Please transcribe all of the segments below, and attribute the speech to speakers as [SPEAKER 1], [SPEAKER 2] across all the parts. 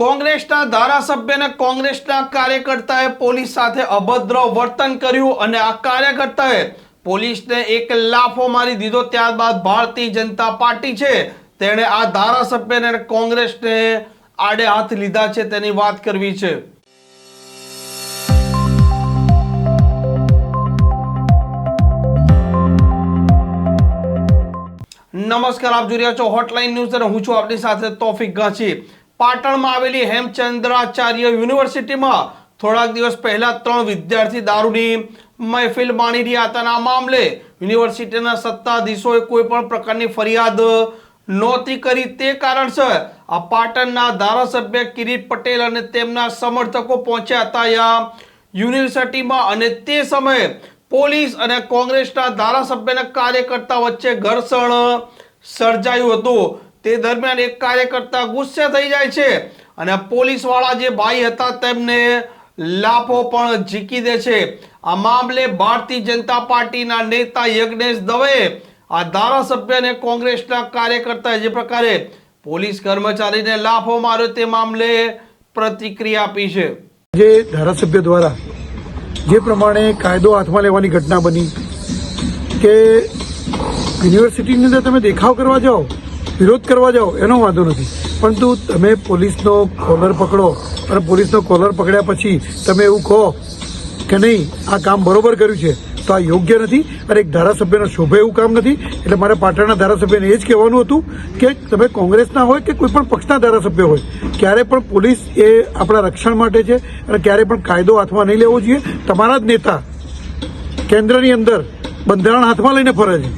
[SPEAKER 1] કોંગ્રેસના ધારાસભ્યને કોંગ્રેસના કાર્યકર્તાએ પોલીસ સાથે અભદ્ર વર્તન કર્યું અને આ કાર્યકર્તાએ પોલીસને એક લાફો મારી દીધો. ત્યારબાદ ભારતીય જનતા પાર્ટી છે. તેણે આ ધારાસભ્યને અને કોંગ્રેસને આડે હાથ લીધા છે તેની વાત કરવી છે. નમસ્કાર, આપ જોઈ રહ્યા છો હોટલાઇન ન્યૂઝ અને હું છું આપની સાથે તોફિક ગાંચી પાટણમાં આવેલી હેમચંદ્રાચાર્ય યુનિવર્સિટીમાં થોડાક દિવસ પહેલા ત્રણ વિદ્યાર્થી દારૂની મહેફિલ માણી રહ્યા હતા મામલે યુનિવર્સિટીના સત્તાધીશોએ કોઈ પણ પ્રકારની ફરિયાદ નહોતી કરી. તે કારણસર આ પાટણના ધારાસભ્ય કિરીટ પટેલ અને તેમના સમર્થકો પહોંચ્યા હતા યા યુનિવર્સિટીમાં અને તે સમયે પોલીસ અને કોંગ્રેસના ધારાસભ્યના કાર્યકર્તા વચ્ચે ઘર્ષણ સર્જાયું હતું. તે દરમિયાન એક કાર્યકર્તા ગુસ્સે થઈ જાય છે અને પોલીસવાળા જે ભાઈ હતા તેમને લાફો પણ ઝીકી દે છે. આ મામલે ભારતીય જનતા પાર્ટીના નેતા યજ્ઞેશ દવે, આ ધારાસભ્ય અને કોંગ્રેસના કાર્યકર્તા જે પ્રકારે પોલીસ કર્મચારીને લાફો માર્યો તે મામલે પ્રતિક્રિયા આપી છે.
[SPEAKER 2] જે ધારાસભ્ય દ્વારા જે પ્રમાણે કાયદો હાથમાં લેવાની ઘટના બની કે યુનિવર્સિટીની અંદર તમે દેખાવ કરવા જાઓ વિરોધ કરવા જાઓ, એનો વાંધો નથી. પરંતુ તમે પોલીસનો કોલર પકડો અને પોલીસનો કોલર પકડ્યા પછી તમે એવું કહો કે નહીં, આ કામ બરોબર કર્યું છે, તો આ યોગ્ય નથી અને એક ધારાસભ્યનો શોભે એવું કામ નથી. એટલે મારે પાટણના ધારાસભ્યને એ જ કહેવાનું હતું કે તમે કોંગ્રેસના હોય કે કોઈ પણ પક્ષના ધારાસભ્ય હોય, ક્યારે પણ પોલીસ એ આપણા રક્ષણ માટે છે અને ક્યારે પણ કાયદો હાથમાં નહીં લેવો જોઈએ. તમારા જ નેતા કેન્દ્રની અંદર બંધારણ હાથમાં લઈને ફરે છે.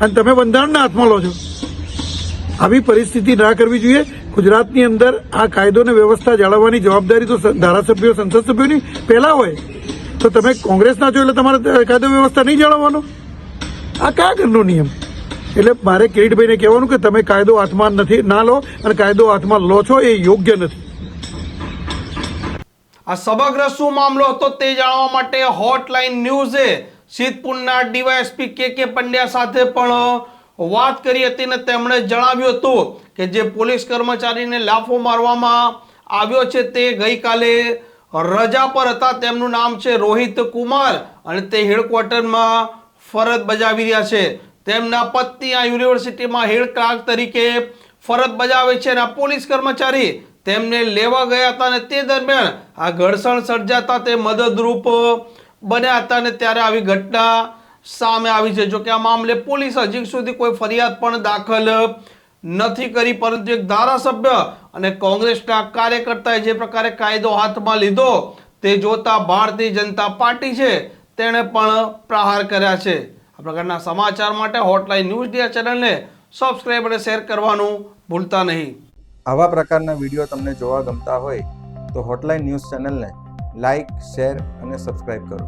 [SPEAKER 2] અને તમે બંધારણના હાથમાં લો છો. આવી પરિસ્થિતિ ના કરવી જોઈએ. ગુજરાતની અંદર આ કાયદો અને વ્યવસ્થા જાળવવાની જવાબદારી તો ધારાસભ્યો, સંસદ સભ્યોની પહેલા હોય. તો તમે કોંગ્રેસના છો એટલે તમારે કાયદો વ્યવસ્થા નહીં જાળવવાનો? આ કયા ઘરનો નિયમ? એટલે મારે કિરીટભાઈને કહેવાનું કે તમે કાયદો હાથમાં નથી, ના લો અને કાયદો હાથમાં લો છો એ યોગ્ય નથી.
[SPEAKER 1] આ સમગ્ર શું મામલો હતો તે જાણવા માટે હોટલાઇન ન્યૂઝે સિદ્ધપુરના ડીવાયએસપી કે કે પંડ્યા સાથે પણ વાત કરી હતી ને તેમણે જણાવ્યું હતું કે જે પોલીસ કર્મચારીને લાફો મારવામાં આવ્યો છે તે ગઈકાલે રજા પર હતા. તેમનું નામ છે રોહિત કુમાર અને તે હેડક્વાર્ટરમાં ફરજ બજાવી રહ્યા છે. તેમના પત્ની આ યુનિવર્સિટીમાં હેડ ક્લાર્ક તરીકે ફરજ બજાવે છે અને આ પોલીસ કર્મચારી તેમને લેવા ગયા હતા અને તે દરમિયાન આ ઘર્ષણ સર્જાતા તે મદદરૂપ બન્યા હતા અને ત્યારે આવી ઘટના સામે આવી છે. જો કે આ મામલે પોલીસ હજી સુધી કોઈ ફરિયાદ પણ દાખલ નથી કરી, પરંતુ એક ધારાસભ્ય અને કોંગ્રેસના કાર્યકર્તાએ જે પ્રકારે કાયદો હાથમાં લીધો તે જોતા ભારતીય જનતા પાર્ટી છે તેણે પણ પ્રહાર કર્યા છે. આ પ્રકારના સમાચાર માટે હોટલાઇન ન્યૂઝ ડિયા ચેનલને સબસ્ક્રાઈબ અને શેર કરવાનું ભૂલતા નહીં.
[SPEAKER 3] આવા પ્રકારના વીડિયો તમને જોવા ગમતા હોય તો હોટલાઇન ન્યૂઝ ચેનલને લાઇક, શેર અને સબસ્ક્રાઈબ કરો.